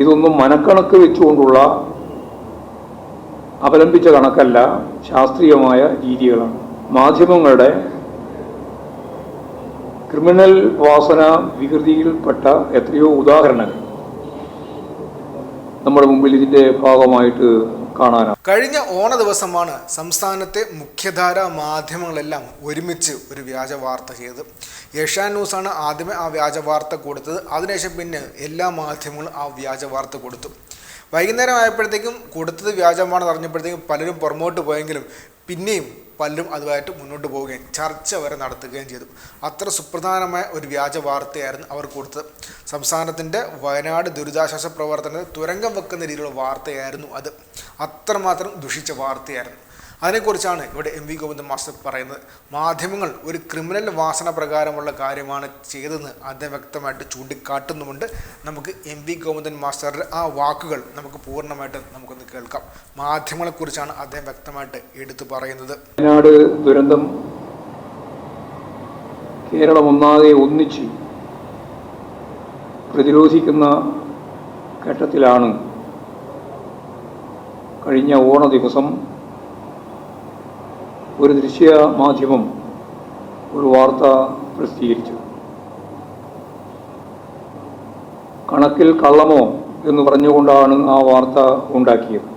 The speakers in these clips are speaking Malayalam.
ഇതൊന്നും മനക്കണക്ക് വെച്ചുകൊണ്ടുള്ള അവലംബിച്ച കണക്കല്ല ശാസ്ത്രീയമായ രീതികളാണ്. മാധ്യമങ്ങളുടെ ക്രിമിനൽ വാസന വികൃതിയിൽപ്പെട്ട എത്രയോ ഉദാഹരണങ്ങൾ നമ്മുടെ മുമ്പിൽ ഇതിന്റെ ഭാഗമായിട്ട് കാണാനാണ് കഴിഞ്ഞ ഓണ ദിവസമാണ് സംസ്ഥാനത്തെ മുഖ്യധാര മാധ്യമങ്ങളെല്ലാം ഒരുമിച്ച് ഒരു വ്യാജ വാർത്ത ചെയ്തത്. ഏഷ്യാൻ ന്യൂസാണ് ആദ്യമേ ആ വ്യാജ വാർത്ത കൊടുത്തത്. അതിനുശേഷം പിന്നെ എല്ലാ മാധ്യമങ്ങളും ആ വ്യാജ വാർത്ത കൊടുത്തു. വൈകുന്നേരം ആയപ്പോഴത്തേക്കും കൊടുത്തത് വ്യാജമാണെന്ന് അറിഞ്ഞപ്പോഴത്തേക്കും പലരും പുറമോട്ട് പോയെങ്കിലും പിന്നെയും പലരും അതുമായിട്ട് മുന്നോട്ട് പോവുകയും ചർച്ച വരെ നടത്തുകയും ചെയ്തു. അത്ര സുപ്രധാനമായ ഒരു വ്യാജ വാർത്തയായിരുന്നു അവർ കൊടുത്തത്. സംസ്ഥാനത്തിന്റെ വയനാട് ദുരിതാശ്വാസ പ്രവർത്തനത്തിൽ തുരങ്കം വെക്കുന്ന രീതിയിലുള്ള വാർത്തയായിരുന്നു അത്. അത്രമാത്രം ദുഷിച്ച വാർത്തയായിരുന്നു. അതിനെക്കുറിച്ചാണ് ഇവിടെ എം വി ഗോവിന്ദൻ മാസ്റ്റർ പറയുന്നത്. മാധ്യമങ്ങൾ ഒരു ക്രിമിനൽ വാസന പ്രകാരമുള്ള കാര്യമാണ് ചെയ്തതെന്ന് അദ്ദേഹം വ്യക്തമായിട്ട് ചൂണ്ടിക്കാട്ടുന്നുമുണ്ട്. നമുക്ക് എം വി ഗോവിന്ദൻ മാസ്റ്ററുടെ ആ വാക്കുകൾ നമുക്ക് പൂർണമായിട്ട് നമുക്കൊന്ന് കേൾക്കാം. മാധ്യമങ്ങളെക്കുറിച്ചാണ് അദ്ദേഹം വ്യക്തമായിട്ട് എടുത്തു പറയുന്നത്. വയനാട് ദുരന്തം കേരളം ഒന്നാകെ ഒന്നിച്ച് പ്രതിരോധിക്കുന്ന ഘട്ടത്തിലാണ് കഴിഞ്ഞ ഓണ ദിവസം ഒരു ദൃശ്യ മാധ്യമം ഒരു വാർത്ത പ്രസിദ്ധീകരിച്ചു. കണക്കിൽ കള്ളമോ എന്ന് പറഞ്ഞുകൊണ്ടാണ് ആ വാർത്ത ഉണ്ടാക്കിയത്.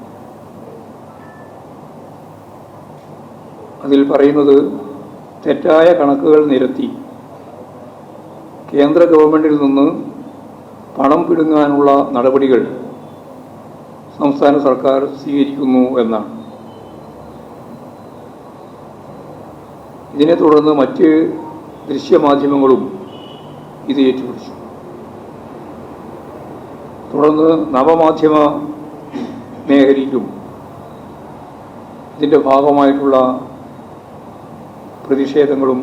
അതിൽ പറയുന്നത് തെറ്റായ കണക്കുകൾ നിരത്തി കേന്ദ്ര ഗവൺമെന്റിൽ നിന്ന് പണം പിടുങ്ങാനുള്ള നടപടികൾ സംസ്ഥാന സർക്കാർ സ്വീകരിക്കുന്നു എന്നാണ്. ഇതിനെ തുടർന്ന് മറ്റ് ദൃശ്യമാധ്യമങ്ങളും ഇത് ഏറ്റുപിടിച്ചു തുടർന്ന് നവമാധ്യമ മേഖലയിലും ഇതിന്റെ ഭാഗമായിട്ടുള്ള പ്രതിഷേധങ്ങളും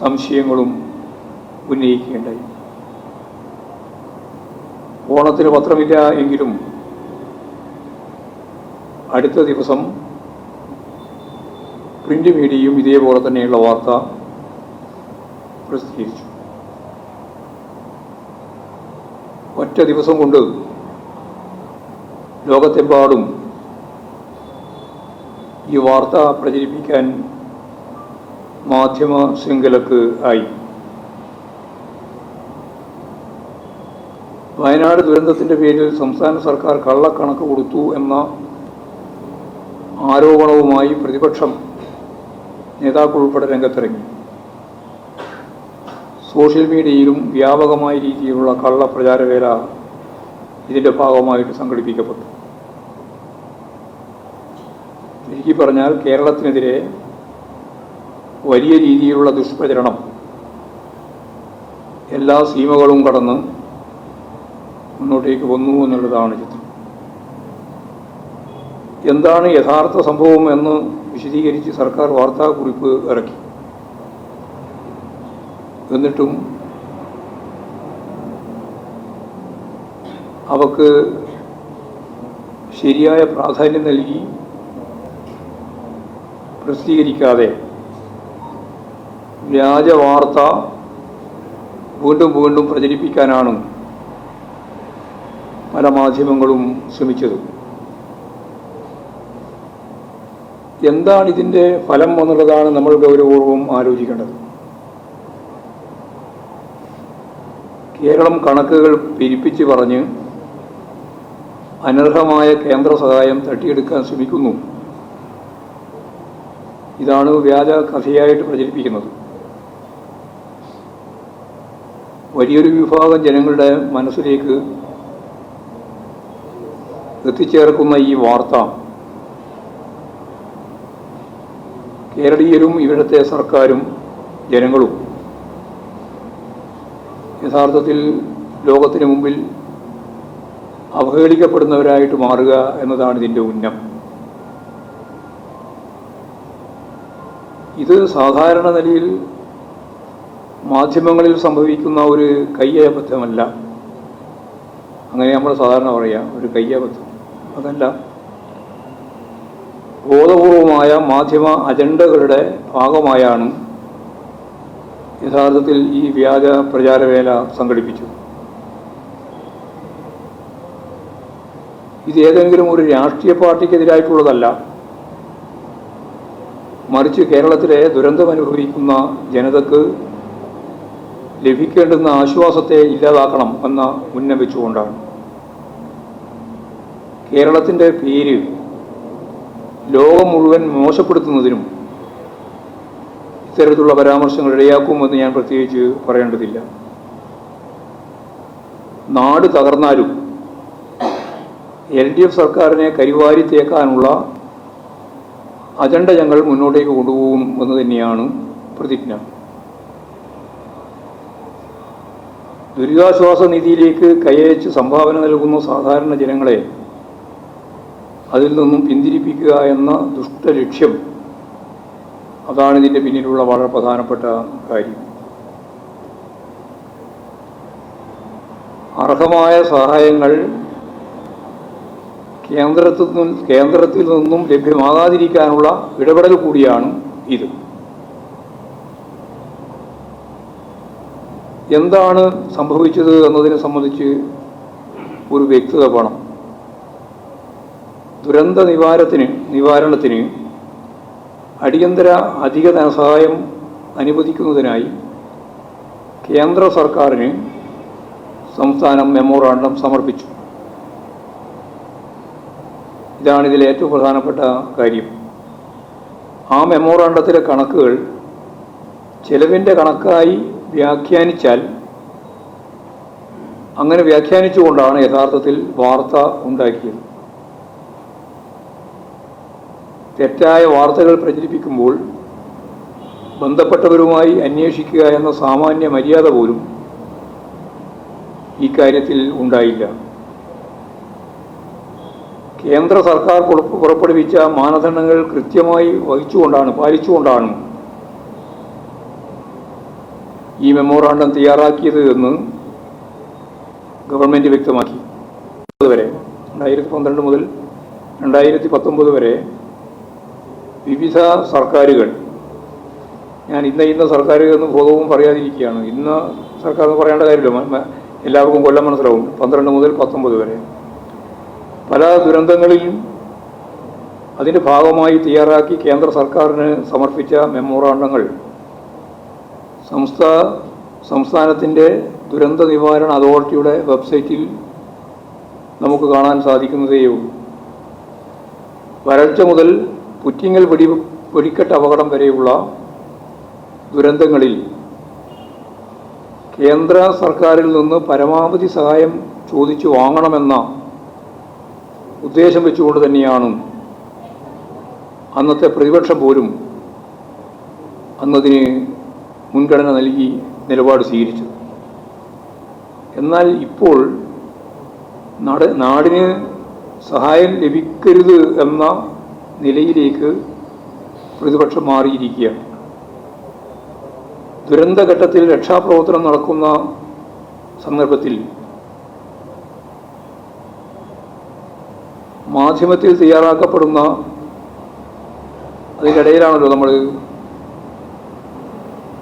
സംശയങ്ങളും ഉന്നയിക്കുകയുണ്ടായി. ഓണത്തിന് പത്രമില്ല എങ്കിലും അടുത്ത ദിവസം പ്രിന്റ് മീഡിയയും ഇതേപോലെ തന്നെയുള്ള വാർത്ത പ്രസിദ്ധീകരിച്ചു. ഒറ്റ ദിവസം കൊണ്ട് ലോകത്തെമ്പാടും ഈ വാർത്ത പ്രചരിപ്പിക്കാൻ മാധ്യമ ശൃംഖലക്ക് ആയി. വയനാട് ദുരന്തത്തിന്റെ പേരിൽ സംസ്ഥാന സർക്കാർ കള്ളക്കണക്ക് കൊടുത്തു എന്ന ആരോപണവുമായി പ്രതിപക്ഷം നേതാക്കൾ ഉൾപ്പെടെ രംഗത്തിറങ്ങി. സോഷ്യൽ മീഡിയയിലും വ്യാപകമായ രീതിയിലുള്ള കള്ള പ്രചാരവേല ഇതിന്റെ ഭാഗമായിട്ട് സംഘടിപ്പിക്കപ്പെട്ടു. ചുരുക്കി പറഞ്ഞാൽ കേരളത്തിനെതിരെ വലിയ രീതിയിലുള്ള ദുഷ്പ്രചരണം എല്ലാ സീമകളും കടന്ന് മുന്നോട്ടേക്ക് വന്നു എന്നുള്ളതാണ് ചിത്രം. എന്താണ് യഥാർത്ഥ സംഭവം എന്ന് വിശദീകരിച്ച് സർക്കാർ വാർത്താക്കുറിപ്പ് ഇറക്കി. എന്നിട്ടും അവക്ക് ശരിയായ പ്രാധാന്യം നൽകി പ്രസിദ്ധീകരിക്കാതെ വ്യാജ വാർത്ത വീണ്ടും വീണ്ടും പ്രചരിപ്പിക്കാനാണ് പല മാധ്യമങ്ങളും ശ്രമിച്ചത്. എന്താണ് ഇതിന്റെ ഫലം എന്നുള്ളതാണ് നമ്മൾ ഗൗരവപൂർവം ആലോചിക്കേണ്ടത്. കേരളം കണക്കുകൾ പിരിപ്പിച്ച് പറഞ്ഞ് അനർഹമായ കേന്ദ്ര സഹായം തട്ടിയെടുക്കാൻ ശ്രമിക്കുന്നു. ഇതാണ് വ്യാജ കഥയായിട്ട് പ്രചരിപ്പിക്കുന്നത്. വലിയൊരു വിഭാഗം ജനങ്ങളുടെ മനസ്സിലേക്ക് എത്തിച്ചേർക്കുന്ന ഈ വാർത്ത കേരളീയരും ഇവിടുത്തെ സർക്കാരും ജനങ്ങളും. യഥാർത്ഥത്തിൽ ലോകത്തിന് മുമ്പിൽ അവഹേളിക്കപ്പെടുന്നവരായിട്ട് മാറുക എന്നതാണ് ഇതിന്റെ ഉന്നം. ഇത് സാധാരണ നിലയിൽ മാധ്യമങ്ങളിൽ സംഭവിക്കുന്ന ഒരു കയ്യബദ്ധമല്ല. അങ്ങനെ നമ്മൾ സാധാരണ പറയാം ഒരു കയ്യബദ്ധം. അതല്ല ബോധപൂർവമായ മാധ്യമ അജണ്ടകളുടെ ഭാഗമായാണ് യഥാർത്ഥത്തിൽ ഈ വ്യാജ പ്രചാരവേല സംഘടിപ്പിച്ചത്. ഇത് ഏതെങ്കിലും ഒരു രാഷ്ട്രീയ പാർട്ടിക്കെതിരായിട്ടുള്ളതല്ല. മറിച്ച് കേരളത്തിലെ ദുരന്തം അനുഭവിക്കുന്ന ജനതക്ക് ലഭിക്കേണ്ടുന്ന ആശ്വാസത്തെ ഇല്ലാതാക്കണം എന്ന മുന്നം വെച്ചുകൊണ്ടാണ് കേരളത്തിന്റെ പേര് ലോകം മുഴുവൻ മോശപ്പെടുത്തുന്നതിനും ഇത്തരത്തിലുള്ള പരാമർശങ്ങൾ ഇടയാക്കുമെന്ന് ഞാൻ പ്രത്യേകിച്ച് പറയേണ്ടതില്ല. നാട് തകർന്നാലും എൽ ഡി എഫ് സർക്കാരിനെ കരിവാരി തേക്കാനുള്ള അജണ്ട ഞങ്ങൾ മുന്നോട്ടേക്ക് കൊണ്ടുപോകും എന്ന് തന്നെയാണ് പ്രതിജ്ഞ. ദുരിതാശ്വാസ നിധിയിലേക്ക് കൈയച്ച് സംഭാവന നൽകുന്ന സാധാരണ ജനങ്ങളെ അതിൽ നിന്നും പിന്തിരിപ്പിക്കുക എന്ന ദുഷ്ടലക്ഷ്യം അതാണ് ഇതിന്റെ പിന്നിലുള്ള വളരെ പ്രധാനപ്പെട്ട കാര്യം. അർഹമായ സഹായങ്ങൾ കേന്ദ്രത്തിൽ നിന്നും കേന്ദ്രത്തിൽ നിന്നും ലഭ്യമാകാതിരിക്കാനുള്ള ഇടപെടൽ കൂടിയാണ് ഇത്. എന്താണ് സംഭവിച്ചത് എന്നതിനെ സംബന്ധിച്ച് ഒരു വ്യക്തത വേണം. ദുരന്ത നിവാരത്തിന് നിവാരണത്തിന് അടിയന്തര അധിക ധനസഹായം അനുവദിക്കുന്നതിനായി കേന്ദ്ര സർക്കാരിന് സംസ്ഥാനം മെമ്മോറാണ്ടം സമർപ്പിച്ചു. ഇതാണ് ഇതിലെ ഏറ്റവും പ്രധാനപ്പെട്ട കാര്യം. ആ മെമ്മോറാണ്ടത്തിലെ കണക്കുകൾ ചെലവിന്റെ കണക്കായി വ്യാഖ്യാനിച്ചാൽ അങ്ങനെ വ്യാഖ്യാനിച്ചുകൊണ്ടാണ് യഥാർത്ഥത്തിൽ വാർത്ത ഉണ്ടാക്കിയത്. തെറ്റായ വാർത്തകൾ പ്രചരിപ്പിക്കുമ്പോൾ ബന്ധപ്പെട്ടവരുമായി അന്വേഷിക്കുക എന്ന സാമാന്യ മര്യാദ പോലും ഈ കാര്യത്തിൽ ഉണ്ടായില്ല. കേന്ദ്ര സർക്കാർ പുറപ്പെടുവിച്ച മാനദണ്ഡങ്ങൾ കൃത്യമായി വഹിച്ചുകൊണ്ടാണ് പാലിച്ചുകൊണ്ടാണ് ഈ മെമ്മോറാണ്ടം തയ്യാറാക്കിയത് എന്ന് ഗവൺമെന്റ് വ്യക്തമാക്കി. വരെ രണ്ടായിരത്തി പന്ത്രണ്ട് മുതൽ രണ്ടായിരത്തി പത്തൊമ്പത് വരെ വിവിധ സർക്കാരുകൾ. ഞാൻ ഇന്ന ഇന്ന സർക്കാർ എന്ന് ബോധവും പറയാതിരിക്കുകയാണ്. ഇന്ന് സർക്കാർ എന്ന് പറയേണ്ട കാര്യമില്ല. എല്ലാവർക്കും കൊല്ലം മനസ്സിലാവും. പന്ത്രണ്ട് മുതൽ പത്തൊമ്പത് വരെ. പല ദുരന്തങ്ങളിലും അതിന്റെ ഭാഗമായി തയ്യാറാക്കി കേന്ദ്ര സർക്കാരിന് സമർപ്പിച്ച മെമ്മോറാണ്ടങ്ങൾ. സംസ്ഥാ സംസ്ഥാനത്തിന്റെ ദുരന്ത നിവാരണ അതോറിറ്റിയുടെ വെബ്സൈറ്റിൽ നമുക്ക് കാണാൻ സാധിക്കുന്നതേയുള്ളൂ. വരൾച്ച മുതൽ പുറ്റിങ്ങൽ വെടി വെടിക്കെട്ട് അപകടം വരെയുള്ള ദുരന്തങ്ങളിൽ കേന്ദ്ര സർക്കാരിൽ നിന്ന് പരമാവധി സഹായം ചോദിച്ചു വാങ്ങണമെന്ന ഉദ്ദേശം വെച്ചുകൊണ്ട് തന്നെയാണ് അന്നത്തെ പ്രതിപക്ഷം പോലും അന്നതിന് മുൻഗണന നൽകി നിലപാട് സ്വീകരിച്ചത്. എന്നാൽ ഇപ്പോൾ നാട് നാടിന് സഹായം ലഭിക്കരുത് എന്ന നിലയിലേക്ക് പ്രതിപക്ഷം മാറിയിരിക്കുകയാണ് ദുരന്തഘട്ടത്തിൽ രക്ഷാപ്രവർത്തനം നടക്കുന്ന സന്ദർഭത്തിൽ മാധ്യമത്തിൽ തയ്യാറാക്കപ്പെടുന്ന അതിനിടയിലാണല്ലോ നമ്മൾ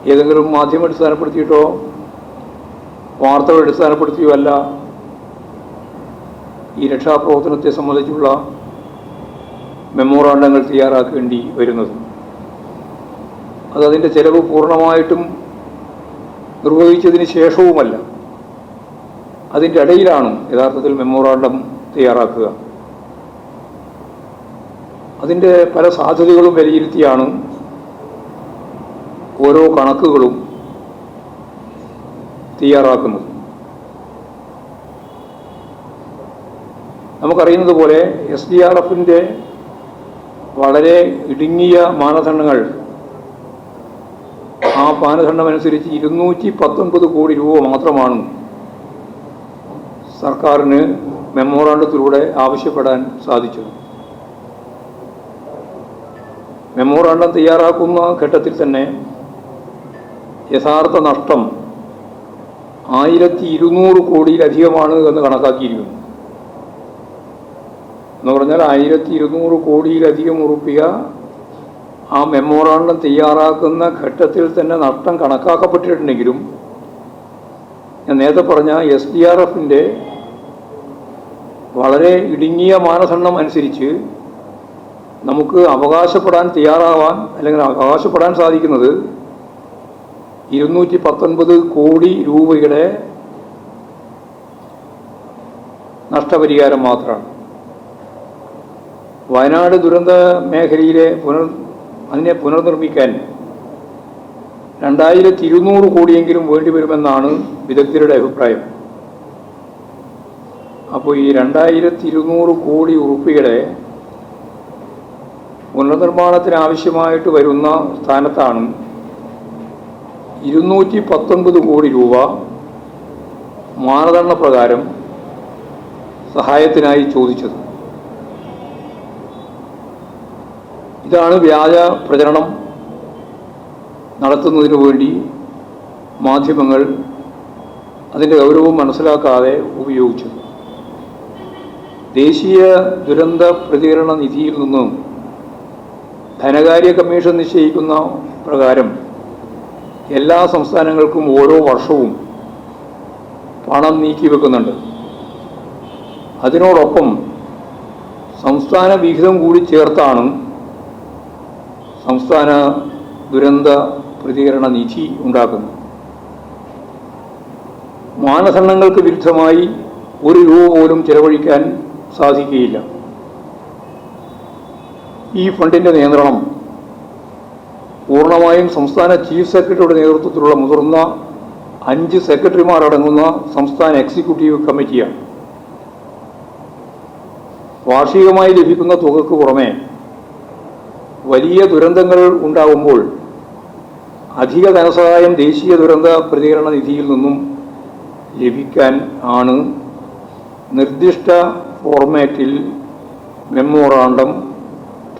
ഏതെങ്കിലും മാധ്യമം അടിസ്ഥാനപ്പെടുത്തിയിട്ടോ വാർത്തകൾ അടിസ്ഥാനപ്പെടുത്തിയോ അല്ല ഈ രക്ഷാപ്രവർത്തനത്തെ സംബന്ധിച്ചുള്ള മെമ്മോറാണ്ടങ്ങൾ തയ്യാറാക്കേണ്ടി വരുന്നത്. അത് അതിന്റെ ചെലവ് പൂർണമായിട്ടും നിർവഹിച്ചതിന് ശേഷവുമല്ല. അതിന്റെ ഇടയിലാണ് യഥാർത്ഥത്തിൽ മെമ്മോറാണ്ടം തയ്യാറാക്കുക. അതിന്റെ പല സാധ്യതകളും വിലയിരുത്തിയാണ് ഓരോ കണക്കുകളും തയ്യാറാക്കുന്നത്. നമുക്കറിയുന്നത് പോലെ എസ് ഡി ആർ എഫിന്റെ വളരെ ഇടുങ്ങിയ മാനദണ്ഡങ്ങൾ. ആ മാനദണ്ഡമനുസരിച്ച് ഇരുന്നൂറ്റി പത്തൊൻപത് കോടി രൂപ മാത്രമാണ് സർക്കാരിന് മെമ്മോറാണ്ടത്തിലൂടെ ആവശ്യപ്പെടാൻ സാധിച്ചത്. മെമ്മോറാണ്ടം തയ്യാറാക്കുന്ന ഘട്ടത്തിൽ തന്നെ യഥാർത്ഥ നഷ്ടം ആയിരത്തി ഇരുന്നൂറ് കോടിയിലധികമാണ് എന്ന് കണക്കാക്കിയിരിക്കുന്നു എന്ന് പറഞ്ഞാൽ ആയിരത്തി ഇരുന്നൂറ് കോടിയിലധികം ഉറുപ്പിക ആ മെമ്മോറാണ്ടം തയ്യാറാക്കുന്ന ഘട്ടത്തിൽ തന്നെ നഷ്ടം കണക്കാക്കപ്പെട്ടിട്ടുണ്ടെങ്കിലും ഞാൻ നേരത്തെ പറഞ്ഞ എസ് ഡി ആർ എഫിന്റെ വളരെ ഇടുങ്ങിയ മാനദണ്ഡം അനുസരിച്ച് നമുക്ക് അവകാശപ്പെടാൻ തയ്യാറാവാൻ അല്ലെങ്കിൽ അവകാശപ്പെടാൻ സാധിക്കുന്നത് ഇരുന്നൂറ്റി പത്തൊൻപത് കോടി രൂപയുടെ നഷ്ടപരിഹാരം മാത്രമാണ്. വയനാട് ദുരന്ത മേഖലയിലെ പുനർ അതിനെ പുനർനിർമ്മിക്കാൻ രണ്ടായിരത്തി ഇരുന്നൂറ് കോടിയെങ്കിലും വേണ്ടിവരുമെന്നാണ് വിദഗ്ധരുടെ അഭിപ്രായം. അപ്പോൾ ഈ രണ്ടായിരത്തി ഇരുന്നൂറ് കോടി ഉറുപ്പികളെ പുനർനിർമ്മാണത്തിന് ആവശ്യമായിട്ട് വരുന്ന സ്ഥാനത്താണ് ഇരുന്നൂറ്റി പത്തൊൻപത് കോടി രൂപ മാനദണ്ഡ പ്രകാരം സഹായത്തിനായി ചോദിച്ചത്. ഇതാണ് വ്യാജ പ്രചരണം നടത്തുന്നതിനു വേണ്ടി മാധ്യമങ്ങൾ അതിന്റെ ഗൗരവം മനസ്സിലാക്കാതെ ഉപയോഗിച്ചത്. ദേശീയ ദുരന്ത പ്രതികരണ നിധിയിൽ നിന്നും ധനകാര്യ കമ്മീഷൻ നിശ്ചയിക്കുന്ന പ്രകാരം എല്ലാ സംസ്ഥാനങ്ങൾക്കും ഓരോ വർഷവും പണം നീക്കി വെക്കുന്നുണ്ട്. അതിനോടൊപ്പം സംസ്ഥാന വിഹിതം കൂടി ചേർത്താണ് സംസ്ഥാന ദുരന്ത പ്രതികരണ നിധി ഉണ്ടാക്കുന്നു. മാനദണ്ഡങ്ങൾക്ക് വിരുദ്ധമായി ഒരു രൂപ പോലും ചെലവഴിക്കാൻ സാധിക്കുകയില്ല. ഈ ഫണ്ടിന്റെ നിയന്ത്രണം പൂർണമായും സംസ്ഥാന ചീഫ് സെക്രട്ടറിയുടെ നേതൃത്വത്തിലുള്ള മുതിർന്ന അഞ്ച് സെക്രട്ടറിമാർ അടങ്ങുന്ന സംസ്ഥാന എക്സിക്യൂട്ടീവ് കമ്മിറ്റിയാണ്. വാർഷികമായി ലഭിക്കുന്ന തുകക്ക് പുറമെ വലിയ ദുരന്തങ്ങൾ ഉണ്ടാകുമ്പോൾ അധിക ധനസഹായം ദേശീയ ദുരന്ത പ്രതികരണ നിധിയിൽ നിന്നും ലഭിക്കാൻ ആണ് നിർദ്ദിഷ്ട ഫോർമാറ്റിൽ മെമ്മോറാണ്ടം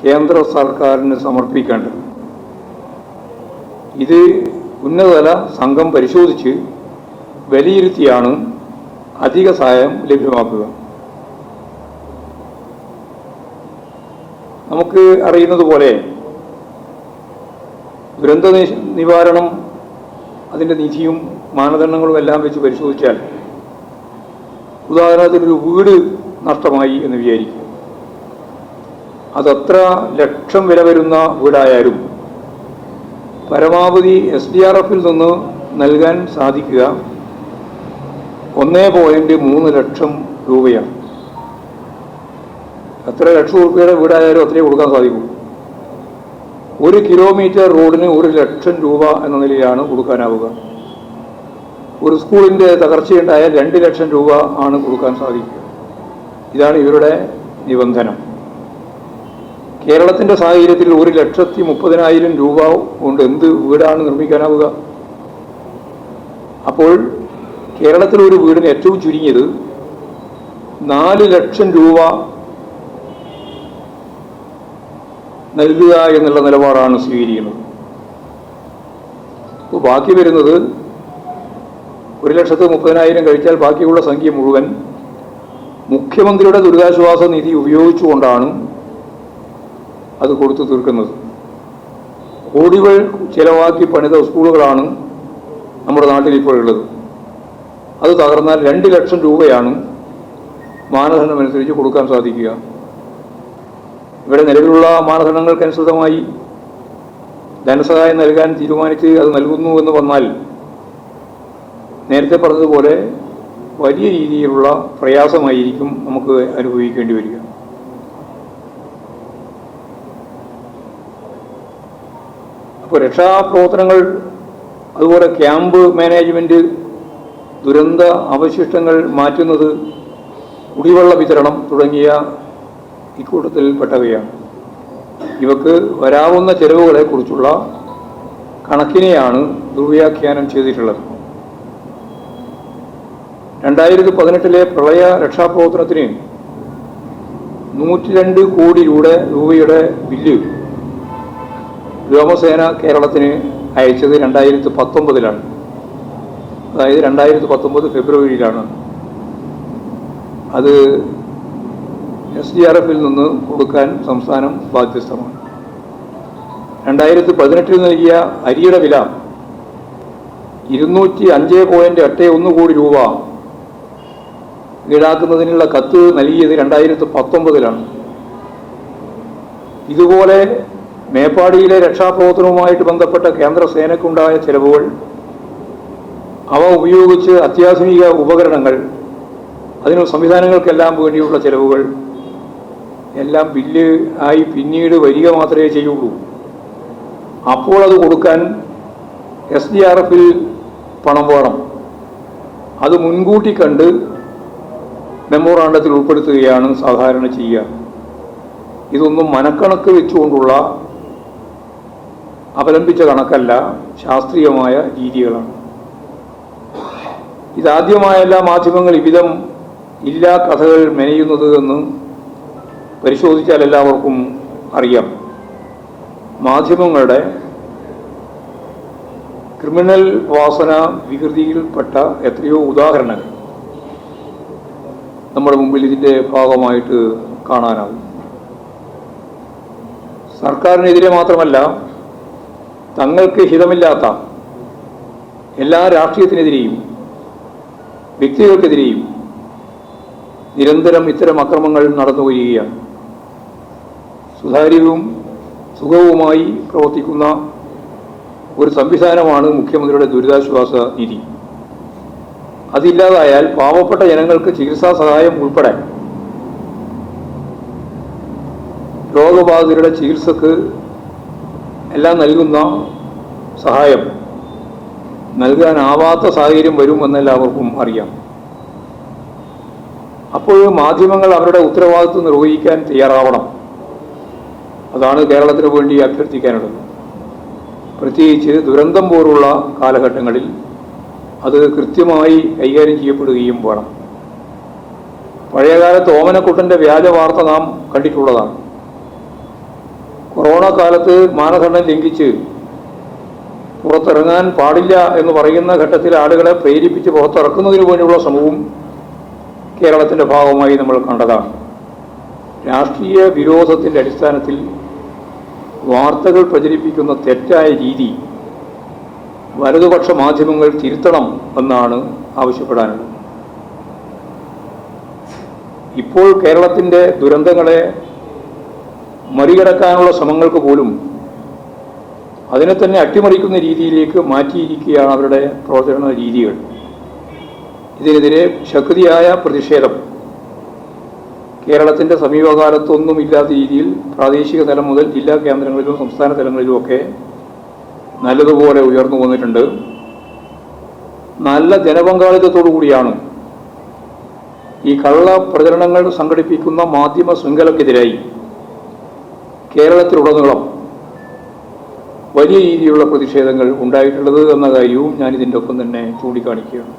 കേന്ദ്ര സർക്കാരിന് സമർപ്പിക്കേണ്ടത്. ഇത് ഉന്നതതല സംഘം പരിശോധിച്ച് വിലയിരുത്തിയാണ് അധിക സഹായം ലഭ്യമാക്കുക. നമുക്ക് അറിയുന്നത് പോലെ ദുരന്ത നിവാരണം അതിന്റെ നിധിയും മാനദണ്ഡങ്ങളും എല്ലാം വെച്ച് പരിശോധിച്ചാൽ ഉദാഹരണത്തിന് ഒരു വീട് നഷ്ടമായി എന്ന് വിചാരിക്കും അതത്ര ലക്ഷം വില വരുന്ന വീടായാലും പരമാവധി എസ് ഡി ആർ എഫിൽ നിന്ന് നൽകാൻ സാധിക്കുക ഒന്നേ പോയിന്റ് മൂന്ന് ലക്ഷം രൂപയാണ്. എത്ര ലക്ഷം റുപ്യയുടെ വീടായാലും അത്രയും കൊടുക്കാൻ സാധിക്കും. ഒരു കിലോമീറ്റർ റോഡിന് ഒരു ലക്ഷം രൂപ എന്ന നിലയിലാണ് കൊടുക്കാനാവുക. ഒരു സ്കൂളിന്റെ തകർച്ചയുണ്ടായാൽ രണ്ട് ലക്ഷം രൂപ ആണ് കൊടുക്കാൻ സാധിക്കുക. ഇതാണ് ഇവരുടെ നിബന്ധനം. കേരളത്തിന്റെ സാഹചര്യത്തിൽ ഒരു ലക്ഷത്തി മുപ്പതിനായിരം രൂപ കൊണ്ട് എന്ത് വീടാണ് നിർമ്മിക്കാനാവുക? അപ്പോൾ കേരളത്തിൽ ഒരു വീടിന് ഏറ്റവും ചുരുങ്ങിയത് നാല് ലക്ഷം രൂപ നൽകുക എന്നുള്ള നിലപാടാണ് സ്വീകരിക്കുന്നത്. അപ്പോൾ ബാക്കി വരുന്നത് ഒരു ലക്ഷത്തി മുപ്പതിനായിരം കഴിച്ചാൽ ബാക്കിയുള്ള സംഖ്യ മുഴുവൻ മുഖ്യമന്ത്രിയുടെ ദുരിതാശ്വാസ നിധി ഉപയോഗിച്ചുകൊണ്ടാണ് അത് കൊടുത്തു തീർക്കുന്നത്. കോടികൾ ചിലവാക്കി പണിത സ്കൂളുകളാണ് നമ്മുടെ നാട്ടിൽ ഇപ്പോൾ ഉള്ളത്. അത് തകർന്നാൽ രണ്ട് ലക്ഷം രൂപയാണ് മാനദണ്ഡമനുസരിച്ച് കൊടുക്കാൻ സാധിക്കുക. ഇവിടെ നിലവിലുള്ള മാനദണ്ഡങ്ങൾക്കനുസൃതമായി ധനസഹായം നൽകാൻ തീരുമാനിച്ച് അത് നൽകുന്നു എന്ന് വന്നാൽ നേരത്തെ പറഞ്ഞതുപോലെ വലിയ രീതിയിലുള്ള പ്രയാസമായിരിക്കും നമുക്ക് അനുഭവിക്കേണ്ടി വരിക. അപ്പോൾ രക്ഷാപ്രവർത്തനങ്ങൾ അതുപോലെ ക്യാമ്പ് മാനേജ്മെന്റ് ദുരന്ത അവശിഷ്ടങ്ങൾ മാറ്റുന്നത് കുടിവെള്ള വിതരണം തുടങ്ങിയ ഇക്കൂട്ടത്തിൽപ്പെട്ടവയാണ്. ഇവക്ക് വരാവുന്ന ചെലവുകളെക്കുറിച്ചുള്ള കണക്കിനെയാണ് ദുർവ്യാഖ്യാനം ചെയ്തിട്ടുള്ളത്. രണ്ടായിരത്തി പതിനെട്ടിലെ പ്രളയ രക്ഷാപ്രവർത്തനത്തിന് നൂറ്റി രണ്ട് കോടി രൂപ രൂപയുടെ ബില്ല് വ്യോമസേന കേരളത്തിന് അയച്ചത് രണ്ടായിരത്തി പത്തൊമ്പതിലാണ് അതായത് രണ്ടായിരത്തി പത്തൊമ്പത് ഫെബ്രുവരിയിലാണ്. അത് എസ് ഡി ആർ എഫിൽ നിന്ന് കൊടുക്കാൻ സംസ്ഥാനം ബാധ്യസ്ഥമാണ്. രണ്ടായിരത്തി പതിനെട്ടിൽ നൽകിയ അരിയുടെ വില ഇരുന്നൂറ്റി അഞ്ച് പോയിന്റ് എട്ട് ഒന്ന് കോടി രൂപ ഈടാക്കുന്നതിനുള്ള കത്ത് നൽകിയത് രണ്ടായിരത്തി പത്തൊമ്പതിലാണ് ഇതുപോലെ മേപ്പാടിയിലെ രക്ഷാപ്രവർത്തനവുമായിട്ട് ബന്ധപ്പെട്ട കേന്ദ്ര സേനയ്ക്കുണ്ടായ ചെലവുകൾ അവ ഉപയോഗിച്ച് അത്യാധുനിക ഉപകരണങ്ങൾ അതിനു സംവിധാനങ്ങൾക്കെല്ലാം വേണ്ടിയുള്ള ചെലവുകൾ എല്ലാം ബില്ല് ആയി പിന്നീട് വരിക മാത്രമേ ചെയ്യുള്ളൂ. അപ്പോൾ അത് കൊടുക്കാൻ എസ് ഡി ആർ എഫിൽ പണം വേണം. അത് മുൻകൂട്ടി കണ്ട് മെമ്മോറാണ്ടത്തിൽ ഉൾപ്പെടുത്തുകയാണ് സാധാരണ ചെയ്യുക. ഇതൊന്നും മനക്കണക്ക് വെച്ചുകൊണ്ടുള്ള അവലംബിച്ച കണക്കല്ല ശാസ്ത്രീയമായ രീതികളാണ്. ഇതാദ്യമായല്ല മാധ്യമങ്ങൾ ഇവിധം ഇല്ലാ കഥകൾ മെനയുന്നത് എന്ന് പരിശോധിച്ചാൽ എല്ലാവർക്കും അറിയാം. മാധ്യമങ്ങളുടെ ക്രിമിനൽ വാസന വികൃതിയിൽപ്പെട്ട എത്രയോ ഉദാഹരണങ്ങൾ നമ്മുടെ മുമ്പിൽ ഇതിന്റെ ഭാഗമായിട്ട് കാണാനാവും. സർക്കാരിനെതിരെ മാത്രമല്ല തങ്ങൾക്ക് ഹിതമില്ലാത്ത എല്ലാ രാഷ്ട്രീയത്തിനെതിരെയും വ്യക്തികൾക്കെതിരെയും നിരന്തരം ഇത്തരം അക്രമങ്ങൾ നടന്നു വരികയാണ്. സുതാര്യവും സുഖവുമായി പ്രവർത്തിക്കുന്ന ഒരു സംവിധാനമാണ് മുഖ്യമന്ത്രിയുടെ ദുരിതാശ്വാസ നിധി. അതില്ലാതായാൽ പാവപ്പെട്ട ജനങ്ങൾക്ക് ചികിത്സാ സഹായം ഉൾപ്പെടെ രോഗബാധിതരുടെ ചികിത്സക്ക് എല്ലാം നൽകുന്ന സഹായം നൽകാനാവാത്ത സാഹചര്യം വരുമെന്നെല്ലാവർക്കും അറിയാം. അപ്പോൾ മാധ്യമങ്ങൾ അവരുടെ ഉത്തരവാദിത്വം നിർവഹിക്കാൻ തയ്യാറാവണം. അതാണ് കേരളത്തിന് വേണ്ടി അഭ്യർത്ഥിക്കാനുള്ളത് പ്രത്യേകിച്ച് ദുരന്തം പോലുള്ള കാലഘട്ടങ്ങളിൽ അത് കൃത്യമായി കൈകാര്യം ചെയ്യപ്പെടുകയും വേണം. പഴയകാലത്ത് ഓമനക്കുട്ടന്റെ വ്യാജ വാർത്ത നാം കണ്ടിട്ടുള്ളതാണ്. കൊറോണ കാലത്ത് മാനദണ്ഡം ലംഘിച്ച് പുറത്തിറങ്ങാൻ പാടില്ല എന്ന് പറയുന്ന ഘട്ടത്തിൽ ആളുകളെ പ്രേരിപ്പിച്ച് പുറത്തിറക്കുന്നതിന് വേണ്ടിയുള്ള ശ്രമവും കേരളത്തിന്റെ ഭാഗമായി നമ്മൾ കണ്ടതാണ്. രാഷ്ട്രീയ വിരോധത്തിന്റെ അടിസ്ഥാനത്തിൽ വാർത്തകൾ പ്രചരിപ്പിക്കുന്ന തെറ്റായ രീതി വലതുപക്ഷ മാധ്യമങ്ങൾ തിരുത്തണം എന്നാണ് ആവശ്യപ്പെടാനുള്ളത്. ഇപ്പോൾ കേരളത്തിന്റെ ദുരന്തങ്ങളെ മറികടക്കാനുള്ള ശ്രമങ്ങൾക്ക് പോലും അതിനെ തന്നെ അട്ടിമറിക്കുന്ന രീതിയിലേക്ക് മാറ്റിയിരിക്കുകയാണ് അവരുടെ പ്രവർത്തന രീതികൾ. ഇതിനെതിരെ ശക്തിയായ പ്രതിഷേധം കേരളത്തിന്റെ സമീപകാലത്തൊന്നും ഇല്ലാത്ത രീതിയിൽ പ്രാദേശിക തലം മുതൽ ജില്ലാ കേന്ദ്രങ്ങളിലും സംസ്ഥാന തലങ്ങളിലും ഒക്കെ നല്ലതുപോലെ ഉയർന്നു വന്നിട്ടുണ്ട്. നല്ല ജനപങ്കാളിത്തത്തോടു കൂടിയാണ് ഈ കള്ള പ്രചരണങ്ങൾ സംഘടിപ്പിക്കുന്ന മാധ്യമ ശൃംഖലക്കെതിരായി കേരളത്തിലുടനീളം വലിയ രീതിയിലുള്ള പ്രതിഷേധങ്ങൾ ഉണ്ടായിട്ടുള്ളത് എന്ന കാര്യവും ഞാൻ ഇതിന്റെ ഒപ്പം തന്നെ ചൂണ്ടിക്കാണിക്കുകയാണ്.